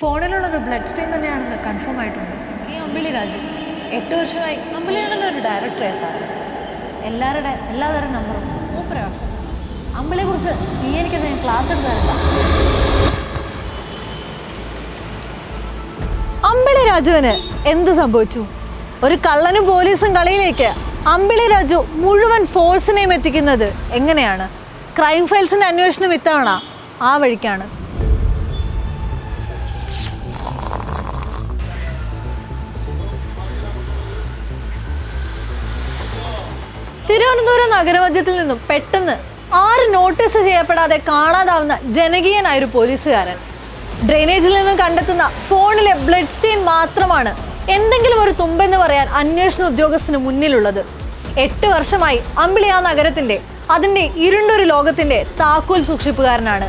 ഫോണിലുള്ളത് blood stain തന്നെയാണെന്ന് confirm ആയിട്ടുണ്ട്. ഈ അമ്പിളി രാജു എട്ട് വർഷമായി. അമ്പിളിയാണെന്ന് ഒരു ഡയറക്ടറെ സാറ്. എല്ലാവരുടെ എല്ലാതരം നമ്പറും മൂപ്പരാണ് അമ്പിളിയെ കുറിച്ച് നീ എനിക്കത് ക്ലാസ് എടുക്കാറില്ല അമ്പിളി രാജുവിന് എന്ത് സംഭവിച്ചു? ഒരു കള്ളനും പോലീസും കളിയിലേക്ക് അമ്പിളി രാജു മുഴുവൻ ഫോഴ്സിനെയും എത്തിക്കുന്നത് എങ്ങനെയാണ്? ക്രൈം ഫയൽസിന്റെ അന്വേഷണം ഇത്തവണ ആ വഴിക്കാണ്. തിരുവനന്തപുരം നഗരമധ്യത്തിൽ നിന്നും പെട്ടെന്ന് ആര് നോട്ടീസ് ചെയ്യപ്പെടാതെ കാണാതാവുന്ന ജനകീയനായ ഒരു പോലീസുകാരൻ ഡ്രെയിനേജിൽ നിന്നും കണ്ടെത്തുന്ന ഫോണിലെ ബ്ലഡ് സ്റ്റെയിൻ മാത്രമാണ് എന്തെങ്കിലും ഒരു തുമ്പെന്ന് പറയാൻ അന്വേഷണ ഉദ്യോഗസ്ഥന് മുന്നിലുള്ളത്. എട്ട് വർഷമായി അമ്പിളി ആ നഗരത്തിന്റെ അതിന്റെ ഇരുണ്ടൊരു ലോകത്തിന്റെ താക്കോൽ സൂക്ഷിപ്പുകാരനാണ്.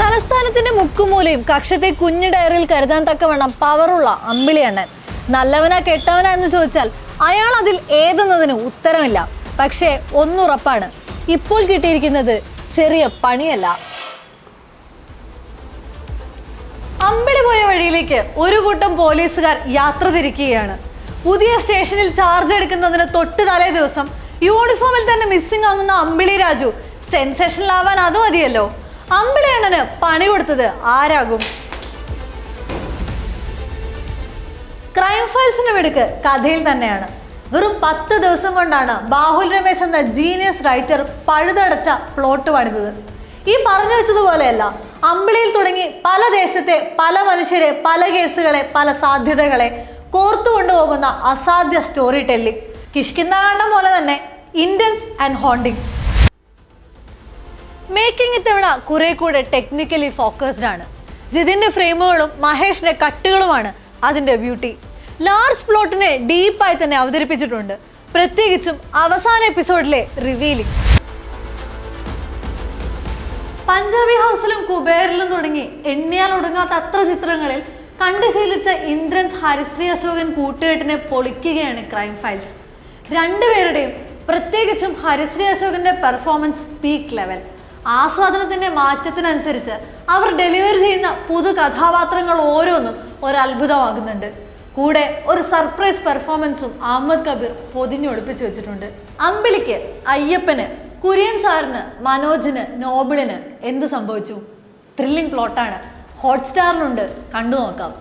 തലസ്ഥാനത്തിന്റെ മുക്കുമൂലയും കക്ഷത്തെ കുഞ്ഞു ഡയറിയിൽ കരുതാൻ തക്കവണ്ണം പവറുള്ള അമ്പിളി അണ്ണൻ നല്ലവനാ കെട്ടവനാ എന്ന് ചോദിച്ചാൽ അയാൾ അതിൽ ഏതെന്നതിന് ഉത്തരമില്ല. പക്ഷേ ഒന്നുറപ്പാണ് ഇപ്പോൾ കിട്ടിയിരിക്കുന്നത് ചെറിയ പണിയല്ല. അമ്പിളി പോയ വഴിയിലേക്ക് ഒരു കൂട്ടം പോലീസുകാർ യാത്ര തിരിക്കുകയാണ്. പുതിയ സ്റ്റേഷനിൽ ചാർജ് എടുക്കുന്നതിന് തൊട്ട് തലേ ദിവസം യൂണിഫോമിൽ തന്നെ മിസ്സിംഗ് ആകുന്ന അമ്പിളി രാജു സെൻസേഷനിലാവാൻ അത് മതിയല്ലോ. അമ്പിളി അണ്ണന് പണി കൊടുത്തത് ആരാകും? ക്രൈം ഫയൽസിന്റെ മിടുക്ക് കഥയിൽ തന്നെയാണ്. വെറും പത്ത് ദിവസം കൊണ്ടാണ് ബാഹുൽ രമേശ് എന്ന ജീനിയസ് റൈറ്റർ പഴുതടച്ച പ്ലോട്ട് പണിതത്. ഈ പറഞ്ഞു വെച്ചതുപോലെയല്ല അമ്പിളിയിൽ തുടങ്ങി പല ദേശത്തെ പല മനുഷ്യരെ പല കേസുകളെ പല സാധ്യതകളെ കോർത്തു കൊണ്ടുപോകുന്ന അസാധ്യ സ്റ്റോറി ടെല്ലിംഗ് കിഷ്കിന്ദാണ്ടം പോലെ തന്നെ ഇന്ത്യൻസ് ആൻഡ് ഹോണ്ടിങ് മേക്കിംഗ് ഇത്തവണ കുറെ കൂടെ ടെക്നിക്കലി ഫോക്കസ്ഡ് ആണ്. ജിതിന്റെ ഫ്രെയിമുകളും മഹേഷിന്റെ കട്ടുകളുമാണ് അതിന്റെ ബ്യൂട്ടി ലാർജ് പ്ലോട്ടിനെ ഡീപ്പായി തന്നെ അവതരിപ്പിച്ചിട്ടുണ്ട്. പ്രത്യേകിച്ചും അവസാന എപ്പിസോഡിലെ റിവീലിംഗ് പഞ്ചാബി ഹൗസിലും കുബേറിലും തുടങ്ങി എണ്ണിയാൽ ഒടുങ്ങാത്ത അത്ര ചിത്രങ്ങളിൽ കണ്ടു ശീലിച്ച ഇന്ദ്രൻസ് ഹരിശ്രീ അശോകൻ കൂട്ടുകെട്ടിനെ പൊളിക്കുകയാണ് ക്രൈം ഫയൽസ് രണ്ടുപേരുടെയും പ്രത്യേകിച്ചും ഹരിശ്രീ അശോകന്റെ പെർഫോമൻസ് പീക്ക് ലെവൽ ആസ്വാദനത്തിന്റെ മാറ്റത്തിനനുസരിച്ച് അവർ ഡെലിവറി ചെയ്യുന്ന പുതു കഥാപാത്രങ്ങൾ ഓരോന്നും ഒരത്ഭുതമാകുന്നുണ്ട്. കൂടെ ഒരു സർപ്രൈസ് പെർഫോമൻസും അഹമ്മദ് കബീർ പൊതിഞ്ഞൊളിപ്പിച്ചു വെച്ചിട്ടുണ്ട്. അമ്പിളിക്ക് അയ്യപ്പന് കുര്യൻ സാറിന് മനോജിന് നോബിളിന് എന്ത് സംഭവിച്ചു? ത്രില്ലിംഗ് പ്ലോട്ടാണ് ഹോട്ട്സ്റ്റാറിലുണ്ട് കണ്ടു നോക്കാം.